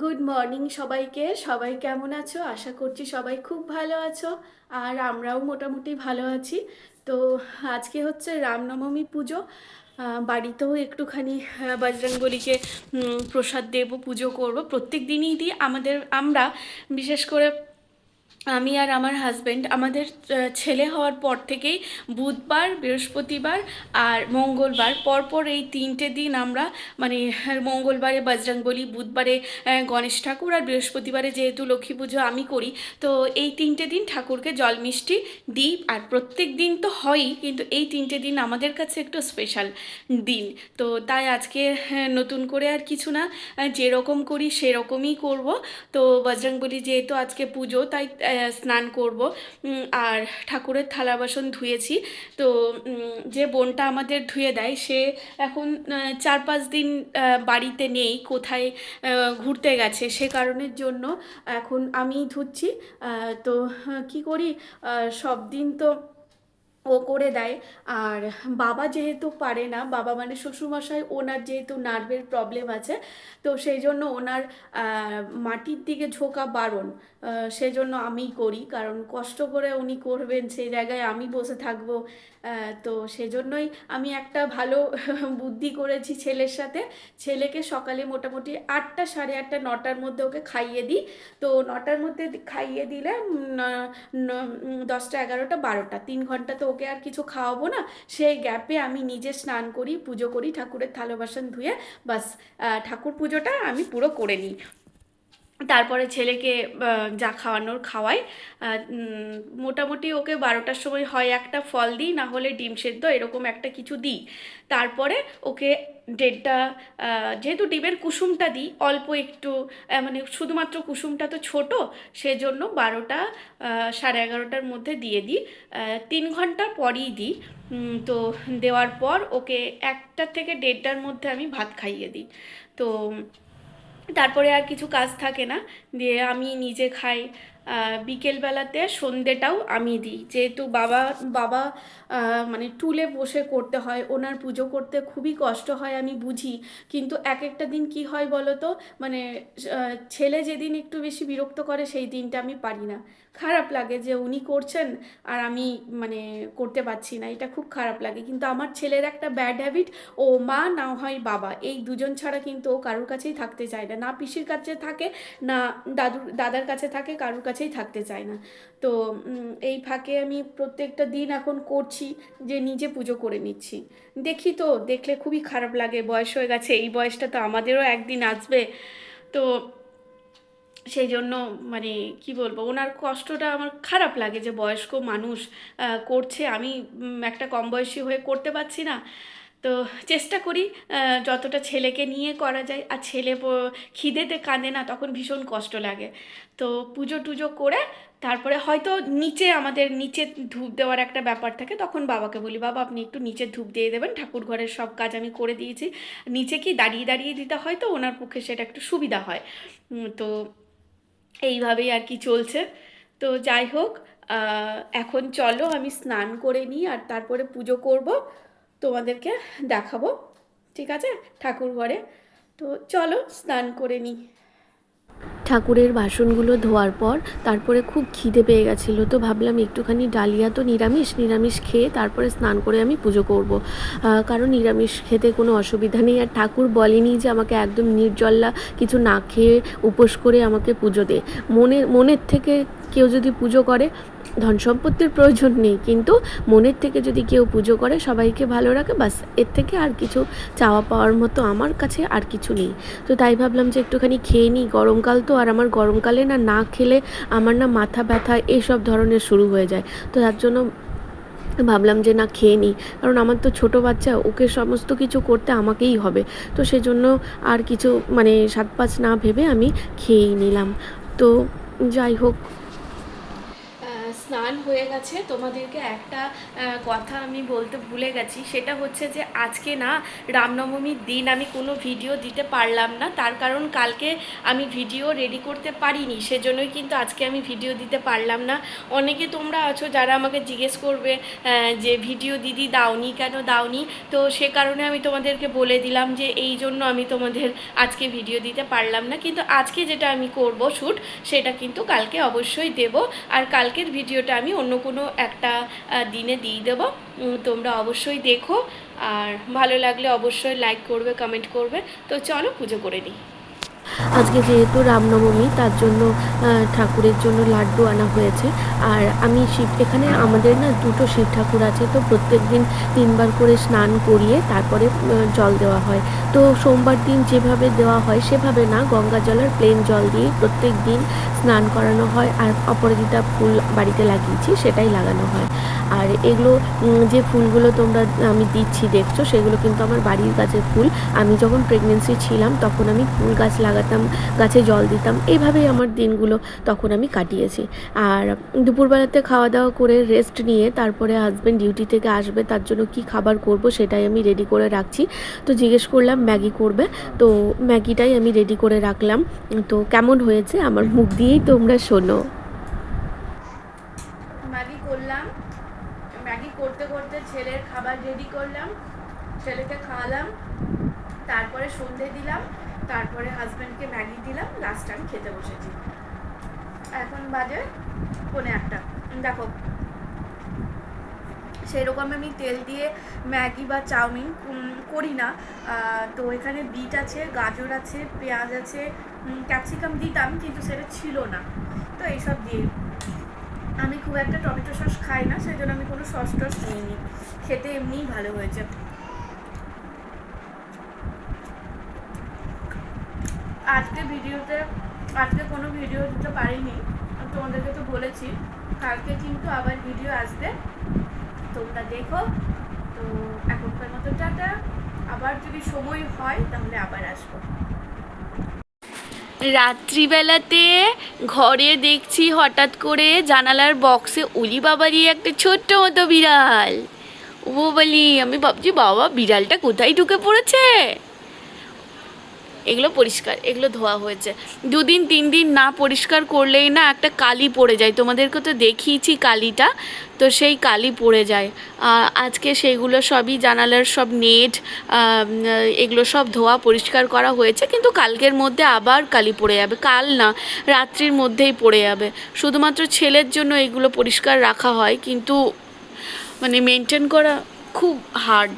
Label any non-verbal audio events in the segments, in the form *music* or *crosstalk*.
Good morning সবাইকে। সবাই কেমন আছো? আশা করছি সবাই খুব ভালো আছো আর আমরাও মোটামুটি ভালো আছি। তো আজকে হচ্ছে রামনবমী পুজো। বাড়িতেও একটুখানি বজরঙ্গলিকে প্রসাদ দেব, পুজো করব। প্রত্যেক দিনই দিই আমাদের, আমরা বিশেষ করে আমি আর আমার হাজব্যান্ড আমাদের ছেলে হওয়ার পর থেকেই বুধবার, বৃহস্পতিবার আর মঙ্গলবার, পরপর এই তিনটে দিন আমরা মানে মঙ্গলবারে বজরং বুধবারে গণেশ ঠাকুর আর বৃহস্পতিবারে যেহেতু লক্ষ্মী পুজো আমি করি, তো এই তিনটে দিন ঠাকুরকে জল মিষ্টি দিই আর প্রত্যেক দিন তো হয়ই, কিন্তু এই তিনটে দিন আমাদের কাছে একটু স্পেশাল দিন। তো তাই আজকে নতুন করে আর কিছু না যেরকম করি সেরকমই করব। তো বজরংবলী যেহেতু আজকে পুজো, তাই স্নান করব। আর ঠাকুরের থালা বাসন ধুয়েছি। তো যে বোনটা আমাদের ধুয়ে দেয়, সে এখন চার পাঁচ দিন বাড়িতে নেই, কোথায় ঘুরতে গেছে। সে কারণের জন্য এখন আমি ধুচ্ছি। তো কি করি? সব দিন তো ও করে দেয়। আর বাবা যেহেতু পারে না, বাবা মানে শ্বশুরমশাই, ওনার যেহেতু নার্ভের প্রবলেম আছে, তো সেই জন্য ওনার মাটির দিকে ঝোঁকা বারণ। সেজন্য আমিই করি, কারণ কষ্ট করে উনি করবেন, সেই জায়গায় আমি বসে থাকব। তো সেজন্যই আমি একটা ভালো *laughs* বুদ্ধি করেছি ছেলের সাথে। ছেলেকে সকালে মোটামুটি আটটা, সাড়ে আটটা, নটার মধ্যে ওকে খাইয়ে দিই। তো নটার মধ্যে খাইয়ে দিলে দশটা, এগারোটা, বারোটা, তিন ঘণ্টা তো ওকে আর কিছু খাওয়াবো না, সেই গ্যাপে আমি নিজে স্নান করি, পুজো করি, ঠাকুরের থালো বাসন ধুয়ে, বাস ঠাকুর পুজোটা আমি পুরো করে নিই। তারপরে ছেলেকে যা খাওয়ানোর খাওয়াই। মোটামুটি ওকে বারোটার সময় হয় একটা ফল দিই না হলে ডিম সেদ্ধ এরকম একটা কিছু দিই। তারপরে ওকে আহ, যেহেতু ডিমের কুসুমটা দিই অল্প একটু মানে শুধুমাত্র কুসুমটা তো ছোট সেজন্য বারোটা সাড়ে এগারোটার মধ্যে দিয়ে দিই। তিন ঘণ্টা পরই দিই। তো দেওয়ার পর ওকে একটা থেকে দেড়টার মধ্যে আমি ভাত খাইয়ে দিই। তো তারপরে আর কিছু কাজ থাকে না দিয়ে আমি নিজে খাই। বিকেলবেলাতে সন্ধেটাও আমি দিই। যেহেতু বাবা বাবা মানে টুলে বসে করতে হয়, ওনার পুজো করতে খুবই কষ্ট হয় আমি বুঝি। কিন্তু এক একটা দিন কি হয় বলো তো মানে ছেলে যেদিন একটু বেশি বিরক্ত করে সেই দিনটা আমি পারি না। খারাপ লাগে যে উনি করছেন আর আমি মানে করতে পারছি না। এটা খুব খারাপ লাগে। কিন্তু আমার ছেলের একটা ব্যাড হ্যাবিট ও মা না হয় বাবা। এই দুজন ছাড়া কিন্তু ও কারোর কাছেই থাকতে চায় না। না পিসির কাছে থাকে, না দাদুর, দাদার কাছে থাকে, কারোর কাছেই থাকতে চায় না। তো এই ফাঁকে আমি প্রত্যেকটা দিন এখন করছি যে নিজে পুজো করে নিচ্ছি। দেখি তো, দেখলে খুবই খারাপ লাগে, বয়স হয়ে গেছে, এই বয়সটা তো আমাদেরও একদিন আসবে। তো, সেই জন্য মানে কি বলব, ওনার কষ্টটা আমার খারাপ লাগে যে বয়স্ক মানুষ করছে। আমি একটা কম বয়সী হয়ে করতে পারছি না। তো চেষ্টা করি যতটা ছেলেকে নিয়ে করা যায়, আর ছেলে খিদেতে কাঁদে না, তখন ভীষণ কষ্ট লাগে। তো পুজো টুজো করে, তারপরে হয়তো নিচে আমাদের নিচে ধূপ দেওয়ার একটা ব্যাপার থাকে, তখন বাবাকে বলি, বাবা, আপনি একটু নিচে ধূপ দিয়ে দেবেন, ঠাকুর ঘরের সব কাজ আমি করে দিয়েছি। নিচে কি দাঁড়িয়ে দাঁড়িয়ে দিতে হয় তো? ওনার পক্ষে সেটা একটু সুবিধা হয়। তো এইভাবেই আর কি চলছে। তো যাই হোক এখন চলো, আমি স্নান করে নিই, আর তারপরে পুজো করব। তোমাদেরকে দেখাবো, ঠিক আছে? ঠাকুর ঘরে। তো চলো, স্নান করে নিই ঠাকুরের বাসনগুলো ধোয়ার পর তারপরে খুব খিদে পেয়ে গেছিল, তো ভাবলাম একটুখানি ডালিয়া তো নিরামিষ নিরামিষ খেয়ে তারপরে স্নান করে আমি পুজো করব। কারণ নিরামিষ খেতে কোনো অসুবিধা নেই, আর ঠাকুর বলেনি যে আমাকে একদম নির্জল্লা কিছু না খেয়ে উপোস করে আমাকে পুজো দে। মনের মনের থেকে কেউ যদি পুজো করে ধন সম্পত্তির প্রয়োজন নেই। কিন্তু মনের থেকে যদি কেউ পুজো করে, সবাইকে ভালো রাখে, বাসের থেকে আর কিছু চাওয়া পাওয়ার মতো আমার কাছে আর কিছু নেই। তো তাই ভাবলাম যে একটুখানি খেয়ে নিই। গরমকাল তো, আর আমার গরমকালে না না খেলে আমার না মাথা ব্যথা এসব ধরনের শুরু হয়ে যায়। তো তার জন্য ভাবলাম যে না, খেয়ে নিই। কারণ আমার তো ছোট বাচ্চা, ওকে সমস্ত কিছু করতে আমাকেই হবে। তো সেজন্য আর কিছু মানে সাত পাঁচ না ভেবে আমি খেয়েই নিলাম। তো যাই হোক স্নান হয়ে গেছে, তোমাদেরকে একটা কথা আমি বলতে ভুলে গেছি, সেটা হচ্ছে যে আজকে না রামনবমীর দিন আমি কোনো ভিডিও দিতে পারলাম না, তার কারণ কালকে আমি ভিডিও রেডি করতে পারিনি, সেজন্যই কিন্তু আজকে আমি ভিডিও দিতে পারলাম না। অনেকে তোমরা আছো যারা আমাকে জিজ্ঞেস করবে যে ভিডিও দিদি দাওনি কেন দাওনি? তো সে কারণে আমি তোমাদেরকে বলে দিলাম যে এই জন্য আমি তোমাদের আজকে ভিডিও দিতে পারলাম না, কিন্তু আজকে যেটা আমি করব শ্যুট সেটা কিন্তু কালকে অবশ্যই দেব, আর কালকের ভিডিওটা আমি অন্য কোনো একটা দিনে দিয়ে দেবো। তোমরা অবশ্যই দেখো। আর ভালো লাগলে অবশ্যই লাইক করবে কমেন্ট করবে। তো চলো পুজো করে নিই। আজকে যেহেতু রামনবমী তার জন্য ঠাকুরের জন্য লাড্ডু আনা হয়েছে। আর আমি শিব, এখানে আমাদের না দুটো শিব ঠাকুর আছে, তো প্রত্যেক দিন তিনবার করে স্নান করিয়ে তারপরে জল দেওয়া হয়। তো সোমবার দিন যেভাবে দেওয়া হয়, সেভাবে না, গঙ্গা জল আর প্লেন জল দিয়ে প্রত্যেক দিন স্নান করানো হয় আর অপরাজিতা ফুল বাড়িতে লাগিয়েছি সেটাই লাগানো হয়। আর এগুলো যে ফুলগুলো তোমরা, আমি দিচ্ছি দেখছ, সেগুলো কিন্তু আমার বাড়ির গাছের ফুল। আমি যখন প্রেগনেন্সি ছিলাম তখন আমি ফুল গাছ লাগাতাম, গাছে জল দিতাম। এইভাবেই আমার দিনগুলো তখন আমি কাটিয়েছি। আর দুপুরবেলাতে খাওয়া দাওয়া করে রেস্ট নিয়ে তারপরে হাজব্যান্ড ডিউটি থেকে আসবে, তার জন্য কি খাবার করব সেটাই আমি রেডি করে রাখছি। তো জিজ্ঞেস করলাম, ম্যাগি করবে? তো ম্যাগিটাই আমি রেডি করে রাখলাম। তো কেমন হয়েছে? আমার মুখ দিয়েই তোমরা শোনো। ম্যাগি করলাম। ম্যাগি করতে করতে ছেলের খাবার রেডি করলাম। ছেলেকে খাওয়ালাম। তারপরে সন্ধে দিলাম। তারপরে হাজব্যান্ডকে ম্যাগি দিলাম। লাস্ট আমি খেতে বসেছি। এখন বাজে পৌনে একটা দেখো সেরকম আমি তেল দিয়ে ম্যাগি বা চাউমিন উম, করি না। তো এখানে বিট আছে গাজর আছে পেঁয়াজ আছে ক্যাপসিকাম দিতাম, কিন্তু সেটা ছিল না। তো এইসব দিয়ে আমি খুব একটা টমেটো সস খাই না, সেই জন্য আমি কোনো সস টস নিইনি খেতে এমনিই ভালো হয়েছে। আজকে ভিডিওতে, আজকে কোনো ভিডিও দিতে পারিনি, আমি তোমাদেরকে তো বলেছি, কালকে কিন্তু আবার ভিডিও আসবে। তোমরা দেখো। তো এখনকার মতো টাটা। আবার যদি সময় হয়, তাহলে আবার আসব। রাত্রিবেলাতে ঘরে দেখছি হঠাৎ করে জানালার বক্সে উলি বাবারই একটা ছোট্ট মতো বিড়াল। ও বলি, আমি ভাবছি বাবা, বিড়ালটা কোথায় ঢুকে পড়েছে? এগুলো পরিষ্কার, এগুলো ধোয়া হয়েছে। দুদিন, তিন দিন না পরিষ্কার করলেই না একটা কালি পড়ে যায়। তোমাদেরকে তো দেখিয়েছি কালিটা, তো সেই কালি পড়ে যায়। আজকে সেইগুলো সবই জানালার সব নেট এগুলো সব ধোয়া পরিষ্কার করা হয়েছে, কিন্তু কালকের মধ্যে আবার কালি পড়ে যাবে। কাল না, রাত্রির মধ্যেই পড়ে যাবে। শুধুমাত্র ছেলের জন্য এগুলো পরিষ্কার রাখা হয়, কিন্তু মানে মেনটেন করা খুব হার্ড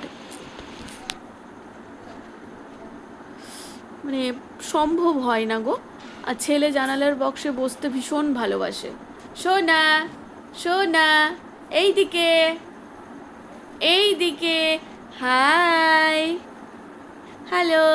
মানে সম্ভব হয় না গো। আর ছেলে জানালার বক্সে বসতে ভীষণ ভালোবাসে। সোনা সোনা এই দিকে এই দিকে হাই, হ্যালো।